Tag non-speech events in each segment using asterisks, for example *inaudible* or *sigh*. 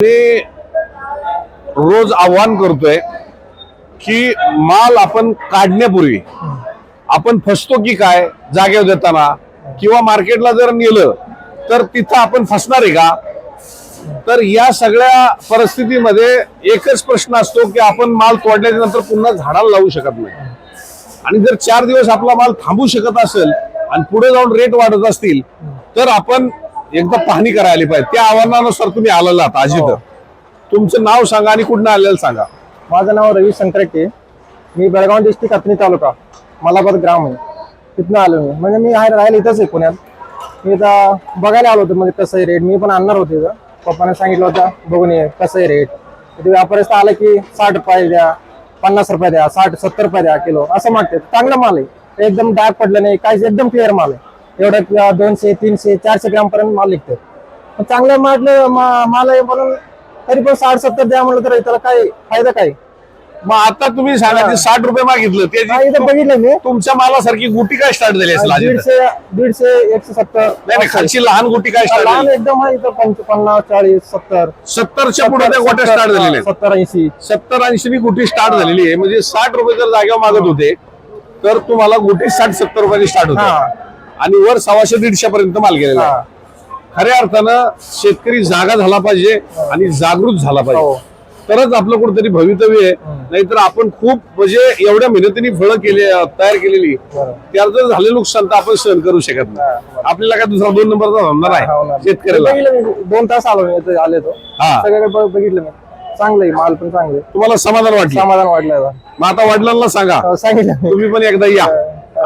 मी रोज आव्हान करतोय की माल आपण काढण्यापूर्वी आपण फसतो की काय जागेवर देताना किंवा मार्केटला जर नेलं तर तिथं आपण फसणार आहे का? तर या सगळ्या परिस्थितीमध्ये एकच प्रश्न असतो की आपण माल तोडल्याच्या नंतर पुन्हा झाडाला लावू शकत नाही. आणि जर चार दिवस आपला माल थांबू शकत असेल आणि पुढे जाऊन रेट वाढत असतील तर आपण एकदा पाहणी करायला आली पाहिजे. त्या आव्हानानुसार तुम्ही आलेला आहात आज इथं तुमचं नाव सांगा आणि कुठनं आलेलं सांगा. माझं नाव रवी संकरेटे मी बेळगाव डिस्ट्रिक्ट अथनी तालुका मलाबाद ग्राम आहे. तिथनं आलो मी. म्हणजे मी आहे राहायला इथंच आहे पुण्यात. मी आता बघायला आलो होतो म्हणजे कसं आहे रेट मी पण आणणार होते इथं. पप्पाने सांगितलं होतं बघून ये कसं आहे रेट ते व्यापारस्त आलं की साठ रुपये द्या पन्नास रुपये द्या साठ सत्तर रुपये द्या किलो. असं मागते चांगला माल आहे. एकदम डाग पडलं नाही. काहीच एकदम क्लिअर माल आहे. एवढं किंवा दोनशे तीनशे चारशे ग्राम पर्यंत माल निघतो पण चांगलं माल माल आहे म्हणून तरी पण साठ सत्तर द्या म्हणलं तर त्याला काय फायदा काय? मग आता तुम्ही सांगा साठ रुपये मागितलं ते बघितलं मी. तुमच्या मालासारखी गुटी काय स्टार्ट झाली? दीडशे दीडशे एकशे सत्तर. नाही खालची लहान गुटी काय स्टार्ट लहान एकदम आहे इथं पन्नास चाळीस सत्तर. सत्तरच्या पुढे त्या गोट्या स्टार्ट झालेल्या सत्तर ऐंशी. सत्तर ऐंशी मी गुटी स्टार्ट झालेली आहे. म्हणजे साठ रुपये जर जागेवर मागत होते तर तुम्हाला गुटी साठ सत्तर रुपयांनी स्टार्ट. होते आणि वर सव्वाशे दीडशे पर्यंत माल गेलेला आहे. हा. खऱ्या अर्थानं शेतकरी जागा झाला पाहिजे आणि जागृत झाला हो. पाहिजे तरच आपलं कुठेतरी भवितव्य आहे नाहीतर आपण खूप म्हणजे एवढ्या मेहनतीने फळं केली तयार केलेली. त्यात जर झाले नुकसान तर आपण सहन करू शकत नाही आपल्याला काय दुसरा दोन नंबरचा धंदा हो. नाही शेतकऱ्याला दोन तास आलो आले तो हा. सगळ्याकडे बघ- बघितलं मी चांगलं आहे माल पण चांगलं आहे. तुम्हाला समाधान वाटलं समाधान वाटलं. मग आता वडिलांना सांगा हो, सांगितलं. तुम्ही पण एकदा या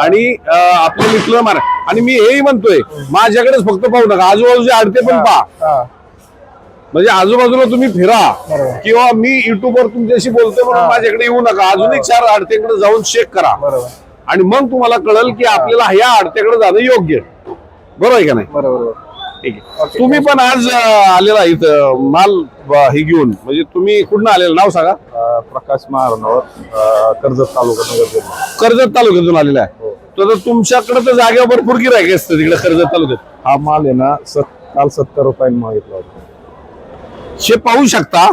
आणि आपलं मित्र मारा. आणि मी हेही म्हणतोय माझ्याकडेच फक्त पाहू नका. आजूबाजूचे आडते पण पहा. हा. म्हणजे आजूबाजूला तुम्ही फिरा. किंवा मी युट्यूबवर तुमच्याशी बोलतोय म्हणून माझ्याकडे येऊ नका. अजूनही चार आडतेकडे जाऊन चेक करा. आणि मग तुम्हाला कळेल की आपल्याला ह्या आडत्याकडे जाणं योग्य. बरोबर आहे का नाही? बरोबर तुम्ही पण आज आलेला इथं माल हे घेऊन. म्हणजे तुम्ही कुठनं आलेलं? नाव सांगा. प्रकाश महारणावर कर्जत तालुका नगर जिल्हा. कर्जत तालुक्यातून आलेला आहे. तर तुमच्याकडे तर जागेवर भरपूर गिरायक असतं तिकडे कर्जत तालुक्यात. हा माल आहे ना सत काल सत्तर रुपयांनी मागितला होता. हे पाहू शकता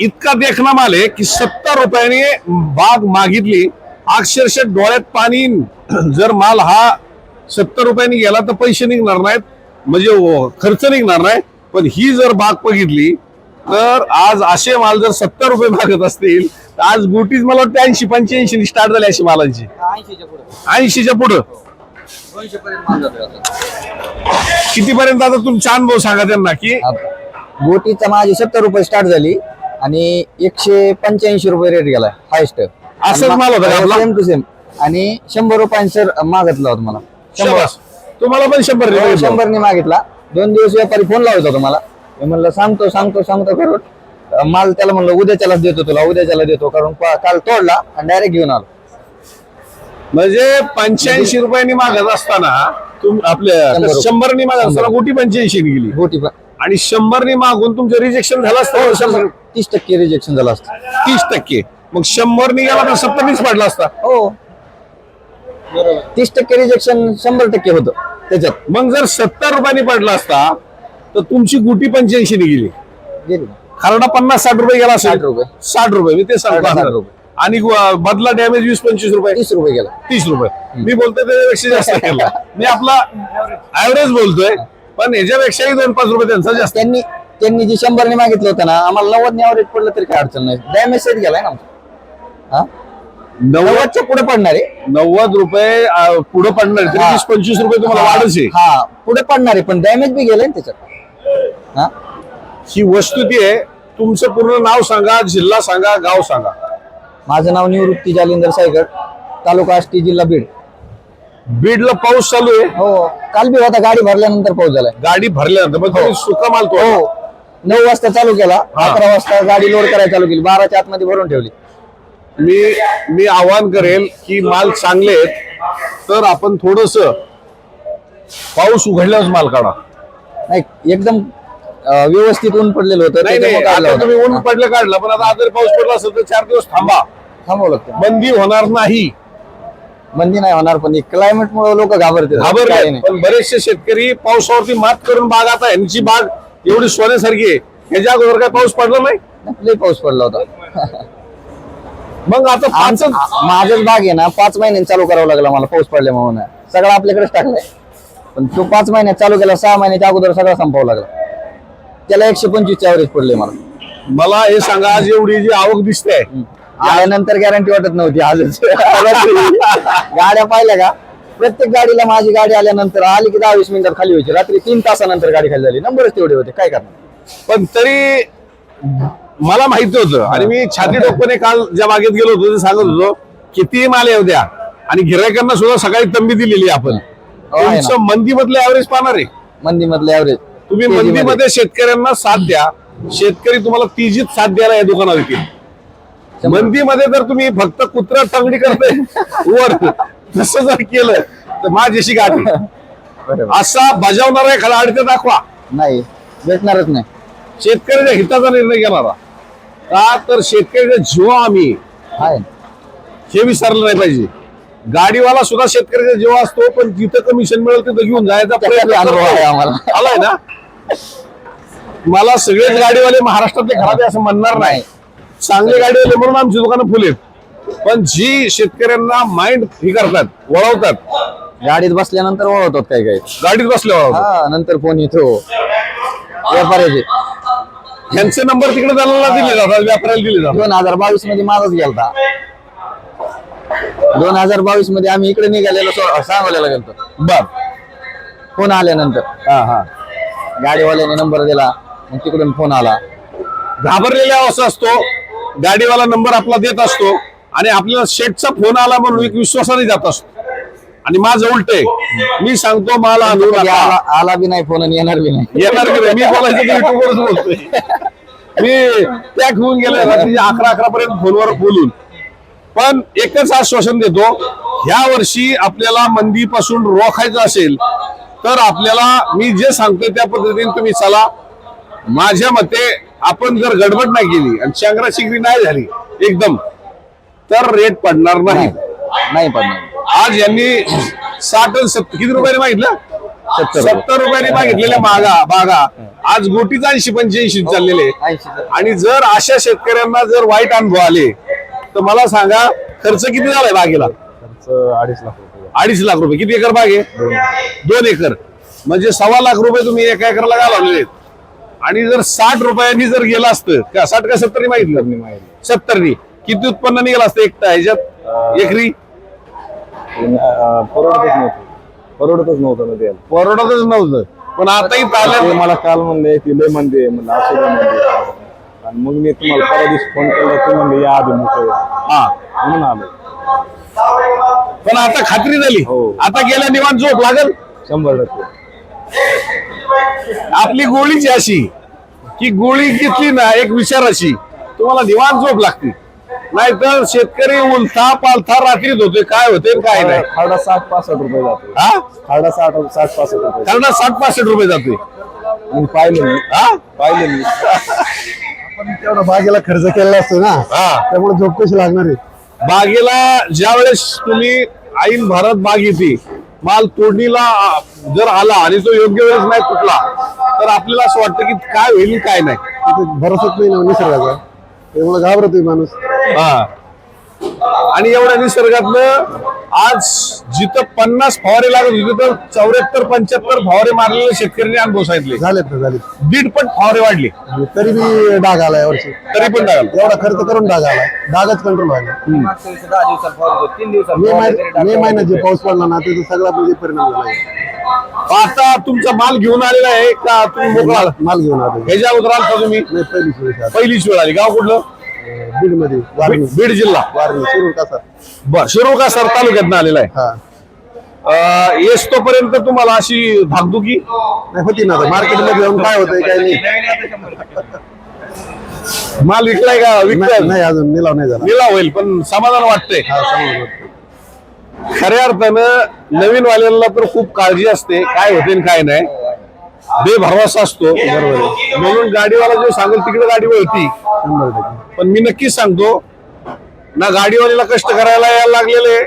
इतका देखना माल आहे की सत्तर रुपयाने बाग मागितली. अक्षरशः डोळ्यात पाणी येईन. जर माल हा सत्तर रुपयांनी गेला तर पैसे निघणार नाहीत. म्हणजे व- खर्च निघणार नाही. पण ही जर बाग बघितली तर आज असे माल जर सत्तर रुपये मागत असतील आज गुटीच मला वाटतं ऐंशी पंच्याऐंशी स्टार्ट झाली अशी मालांची. ऐंशीच्या पुढं. कितीपर्यंत आता तुमचा अनुभव सांगा त्यांना की? गोटीचा माझी सत्तर रुपये स्टार्ट झाली आणि एकशे पंच्याऐंशी रुपये रेट गेला हायस्ट असंच माल होता का आपला? सेम टू सेम आणि शंभर रुपयांसर मागितला होता मला. शंभर. तुम्हाला पण शंभर हो, शंभरने मागितला. दोन दिवस व्यापारी फोन लावत होता मला. मी म्हणलं सांगतो सांगतो सांगतो करून माल त्याला म्हणलं उद्याच्यालाच देतो तुला उद्याच्याला देतो. कारण काल तोडला आणि डायरेक्ट घेऊन आलो. म्हणजे पंच्याऐंशी रुपयांनी मागत असताना तुम आपल्या. शंभरनी मागत असताना गोटी पंच्याऐंशी गेली. गोटी आणि शंभरनी मागून तुमचं रिजेक्शन झालं हो, असतं शंभर. तीस टक्के रिजेक्शन झालं असतं. तीस टक्के. मग शंभरनी गेला तर सत्तरनीच पडला असता. हो. तीस टक्के रिजेक्शन शंभर टक्के होतं. त्याच्यात. मग जर सत्तर रुपयांनी पडला असता तर तुमची गुटी पंच्याऐंशी गेली. गेली. खरडा पन्नास साठ रुपये गेला असेल. साठ रुपये. साठ रुपये मी ते साठ सांगतो रुपये. आणि बदला डॅमेज वीस पंचवीस रुपये. तीस रुपये गेला. तीस रुपये. मी बोलतोय त्याच्यापेक्षा जास्त *laughs* केला. मी आपला ऍव्हरेज बोलतोय पण याच्यापेक्षाही दोन पाच रुपये त्यांचा जास्त. त्यांनी त्यांनी जी शंभरने मागितलं होतं ना आम्हाला नव्वद ॲव्हरेज पडलं तरी काय अडचण नाही. डॅमेज सेट गेलाय ना आमचा. हा? नव्वद नव्वदच्या पुढे पडणार आहे. नव्वद रुपये अं, पुढे पडणार तरी हा. वीस पंचवीस रुपये तुम्हाला वाढच आहे. हा. पुढे पडणार आहे पण डॅमेज बी गेलाय ना त्याच्यात. हा? ही वस्तुती आहे तुमचं पूर्ण नाव सांगा जिल्हा सांगा गाव सांगा. माझं नाव निवृत्ती जालिंदर सायगड तालुका आष्टी जिल्हा बीड. बीडला पाऊस चालू आहे? हो काल बी होता गाडी भरल्यानंतर पाऊस झालाय. गाडी भरल्यानंतर मग तुम्ही सुका माल तो हो नऊ वाजता चालू केला अकरा वाजता गाडी लोड करायला चालू केली बाराच्या आतमध्ये भरून ठेवली. मी मी आवाहन करेल की माल चांगले आहेत तर आपण थोडस पाऊस उघडल्यावर माल काढा. नाही एकदम अं, व्यवस्थित ऊन पडलेलं होतं नाही नाही त्याच्यामुळे काढला आता तुम्ही. ऊन पडलं काढलं पण आता जर पाऊस पडला असेल तर चार दिवस थांबा. थांबावं लागतं. बंदी होणार नाही. बंदी नाही होणार पण क्लायमेट मुळे लोक घाबरते घाबरले नाही. पण बरेचसे शेतकरी पावसावरती मात करून बाग आता यांची बाग एवढी सोन्यासारखी आहे. ह्याच्या अगोदर काय पाऊस पडला नाही? लई पाऊस पडला होता. मग आता पाच आम- माझंच बाग आहे ना पाच महिन्यांनी चालू करावं लागला मला पाऊस पडल्यामुळे. सगळं आपल्याकडेच टाकलंय. पण तो पाच महिन्यात चालू केला सहा महिन्याच्या अगोदर सगळं संपावं लागला. त्याला एकशे पंचवीस ऍव्हरेज पडले मला. मला हे सांगा आज एवढी जी आवक दिसते. आल्यानंतर गॅरंटी वाटत नव्हती आजच. *laughs* गाड्या पाहिल्या का? प्रत्येक गाडीला माझी गाडी आल्यानंतर आली की दहा वीस मिनिटात खाली व्हायची. रात्री तीन तासानंतर गाडी खाली झाली. नंबरच तेवढे होते. काय करणार? पण तरी मला माहिती होतं. आणि मी छाती डोक्याने काल ज्या बागेत गेलो होतो ते सांगत होतो किती माल येऊ द्या आणि गिरायकांना सुद्धा सकाळी तंबी दिलेली आपण. आहे ना. तुमचं मंदीमधले ऍव्हरेज पाहणार आहे. मंदी मधले ऍव्हरेज तुम्ही मंदीमध्ये शेतकऱ्यांना साथ द्या. शेतकरी तुम्हाला तिजीत साथ द्यायला या दुकानात येतील. मंदीमध्ये जर तुम्ही फक्त कुत्रा तंगडी करताय वर तसं जर केलं तर माझ्याशी गाठी असा बजावणारा एखादा अडचण दाखवा. नाही भेटणारच नाही. शेतकऱ्याच्या हिताचा निर्णय घेणारा. का तर शेतकऱ्याचा जीव आम्ही. आहे हे विसरलं नाही पाहिजे. गाडीवाला सुद्धा शेतकऱ्याचा जीव असतो पण जिथं कमिशन मिळेल तिथं घेऊन जायचा आहे. आम्हाला. आलाय ना? मला सगळेच गाडीवाले महाराष्ट्रातले खराब आहे असं म्हणणार नाही. चांगले गाडीवाले म्हणून आमची दुकानं फुलेत पण जी शेतकऱ्यांना माइंड हे करतात वळवतात गाडीत बसल्यानंतर वळवतात काही काही. गाडीत बसल्यावर हा नंतर फोन येतो. व्यापाऱ्याचे. यांचे नंबर तिकडे जाणारा दिले जातात व्यापाऱ्याला दिले जातात. दोन हजार बावीसमध्ये माझाच गेलता. दोन हजार बावीसमध्ये आम्ही इकडे निघालेलो सो- सांगोल्याला गेलतो. बर. फोन आल्यानंतर. हा हा. गाडीवाल्याने नंबर दिला मग तिकडून फोन आला. घाबरलेला अवस्था असतो गाडीवाला नंबर आपला देत असतो आणि आपल्याला शेटचा फोन आला म्हणून एक विश्वासाने जात असतो. आणि माझं उलट आहे मी सांगतो मला. आला आला बी नाही फोन आणि येणार बी नाही. येणार की नाही? मी बोलायचं युट्यूबवरच बोलतोय. मी पॅक होऊन गेले अकरा अकरा पर्यंत फोनवर बोलून. पण एकच आश्वासन देतो ह्या वर्षी आपल्याला मंदीपासून रोखायचं असेल तर आपल्याला मी जे सांगतोय त्या पद्धतीने तुम्ही चला. माझ्या मते आपण जर गडबड नाही केली आणि शांगरा शिंगरी नाही झाली एकदम तर रेट पडणार नाही. नाही पडणार. आज यांनी साठ आणि सत्तर किती रुपयाने मागितलं? सत्तर रुपये. सत्तर रुपयाने मागितलेल्या मागा बागा. आज गोटीचा ऐंशी पंच्याऐंशी चाललेले. आणि जर अशा शेतकऱ्यांना जर वाईट अनुभव आले तर मला सांगा खर्च किती झालाय बागेला? खर्च अडीच लाख. अडीच लाख रुपये. किती एकर बाग आहे? दोन एकर. म्हणजे सव्वा लाख रुपये तुम्ही एका एकरला घालवलेले आणि जर साठ रुपयांनी जर गेलं असतं का साठ का सत्तरनी माहिती सत्तरनी किती उत्पन्न निघालं असतं एकटा? ह्याच्यात एकरी? परवडतच नव्हतं. परवडतच नव्हतं ना द्यायला परवडतच नव्हतं. पण आता ते आलं मला काल म्हणले ती लय आहे म्हणलं असं? आणि मग मी तुम्हाला परवा दिवशी फोन केला ते म्हणले या आधी मोकळे हा. म्हणून आलो. पण आता खात्री झाली. हो. आता गेल्या निवांत झोप लागल. शंभर टक्के. आपली गोळीची अशी की गोळी घेतली ना एक विचाराची तुम्हाला निवांत झोप लागते. नाहीतर शेतकरी उलथा पालथा रात्रीत होते काय होते काय नाही. खारडा साठ पासष्ट रुपये जाते हा? खारडा साठ साठ पासष्ट रुपये. कारण साठ पासष्ट रुपये जाते मी पाहिलं मी हा? पाहिलं मी तेवढा बागेला खर्च केलेला असतो ना हा. त्यामुळे झोप कशी लागणार आहे? बागेला ज्या वेळेस तुम्ही ऐन भारत बाग येते माल तोडणीला जर आला आणि तो योग्य वेळेस नाही तुटला तर आपल्याला असं वाटतं की काय होईल काय नाही. भरोसाच नाही ना निसर्गाचा. त्यामुळे घाबरतोय माणूस. हा. आणि एवढ्या निसर्गातलं आज जिथं पन्नास फवारे लागत होते तर चौऱ्याहत्तर पंच्याहत्तर फवारे मारलेले शेतकऱ्यांनी अनुभव सांगितले. झालेत ना झालेत. दीडपट फवारे वाढले. तरी बी डाग आला यावर्षी तरी पण डागाला एवढा खर्च करून डाग आला डागच कंट्रोल व्हायला. मे महिन्यात मे महिन्यात जे पाऊस पडला ना त्याचा सगळा म्हणजे परिणाम झाला. आता तुमचा माल घेऊन आलेला आहे का तुम्ही मोकळा? आला? माल घेऊन आलो ह्याच्या अगोदर आलता तुम्ही? नाही पहिली सुविधा पहिलीच वेळ आली. गाव कुठलं? बीडमध्ये वारणी बीड जिल्हा. वारणी शिरूर बर का सर तालुक्यात आलेला आहे. हा. अं, येस तोपर्यंत तुम्हाला अशी धाकधुकी? नाही होती ना मार्केटमध्ये जाऊन काय होतंय काय नाही. माल विकलाय का? विकलाय नाही अजून निलाव नाही झाला. निला होईल पण समाधान वाटतंय. हा होतं. खऱ्या अर्थानं नवीन वाल्याला तर खूप काळजी असते. काय होते काय नाही. बेभरवसा असतो. बरोबर म्हणून गाडीवाला जो सांगेल तिकडे गाडी वळती. पण मी नक्कीच सांगतो ना गाडीवाल्याला कष्ट करायला यायला लागलेले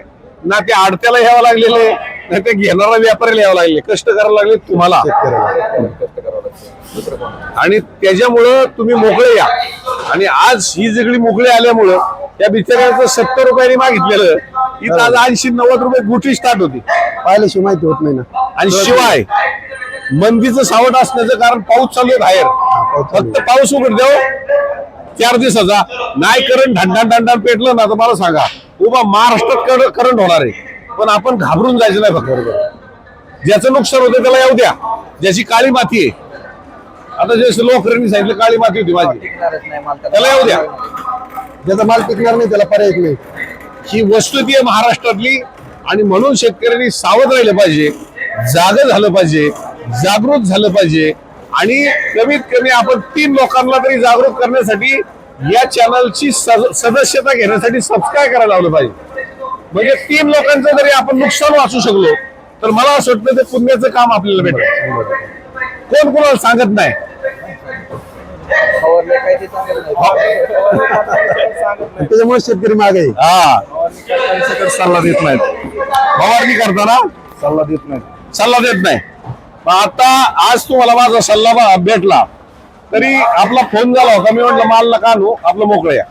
ना ते आडत्याला यावं लागलेले ना ते घेणारा व्यापाऱ्याला यावं लागले कष्ट करायला लागले तुम्हाला. आणि त्याच्यामुळं तुम्ही मोकळे या. आणि आज ही सगळी मोकळी आल्यामुळं त्या बिचाऱ्याचं सत्तर रुपयांनी मागितलेलं इथं आज ऐंशी नव्वद रुपये गुठी स्टार्ट होती. पाहिल्याशिवाय माहिती होत नाही ना. आणि शिवाय मंदीचं सावट असण्याचं कारण पाऊस चालू आहे बाहेर. फक्त पाऊस उघड देव. चार दिवसाचा. नाही करंट ढंडान ढंडान पेटलं ना तर मला सांगा. उभा महाराष्ट्रात करंट होणार आहे. पण आपण घाबरून जायचं नाही फक्त ज्याचं नुकसान होतं त्याला येऊ द्या. ज्याची काळी माती आहे. आता जसं लोकरांनी सांगितलं काळी माती होती माझी. त्याला येऊ द्या. ज्याचा माल टिकणार नाही त्याला पर्याय नाही. ही वस्तुती आहे महाराष्ट्रातली. आणि म्हणून शेतकऱ्यांनी सावध राहिलं पाहिजे. जाग झालं पाहिजे. जागृत झालं पाहिजे. आणि कमीत कमी आपण तीन लोकांना तरी जागृत करण्यासाठी या चॅनलची सदस्यता घेण्यासाठी सबस्क्राईब करायला लावलं पाहिजे. म्हणजे तीन लोकांचं जरी आपण नुकसान वाचू शकलो तर मला असं वाटतं ते पुण्याचं काम आपल्याला भेटेल. कोण कोणाला सांगत नाही? त्याच्यामुळे शेतकरी मागे. हा. सल्ला देत नाहीत फवारणी करताना. सल्ला देत नाही. सल्ला देत नाही. आता आज तुम्हाला माझा सल्ला भेटला. तरी आपला फोन झाला होता मी म्हटलं माल नका आणू आपलं मोकळं या.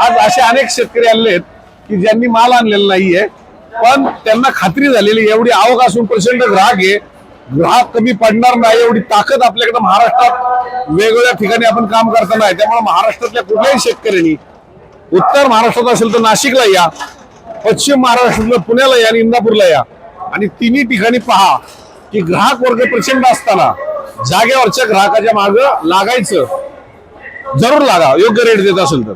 आज असे अनेक शेतकरी आलेले आहेत की ज्यांनी माल आणलेला नाहीये पण त्यांना खात्री झालेली एवढी आवक असून प्रचंड ग्राहक आहे. ग्राहक कमी पडणार नाही एवढी ताकद आपल्याकडे महाराष्ट्रात वेगवेगळ्या ठिकाणी आपण काम करताना आहे. त्यामुळे महाराष्ट्रातल्या कुठल्याही शेतकऱ्यांनी उत्तर महाराष्ट्रात असेल तर नाशिकला या पश्चिम महाराष्ट्रातलं पुण्याला या आणि इंदापूरला या. आणि तिन्ही ठिकाणी पहा की ग्राहक वर्ग प्रचंड असताना जागेवरच्या ग्राहकाच्या माग लागायचं. जरूर लागा योग्य रेट देत असेल तर.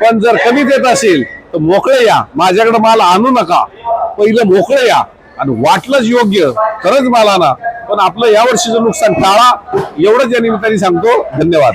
पण जर कमी देत असेल तर मोकळे या. माझ्याकडे माल आणू नका. पहिलं मोकळे या. आणि वाटलंच योग्य खरंच माल आणा पण आपलं यावर्षीचं नुकसान टाळा. एवढंच या निमित्ताने सांगतो. धन्यवाद.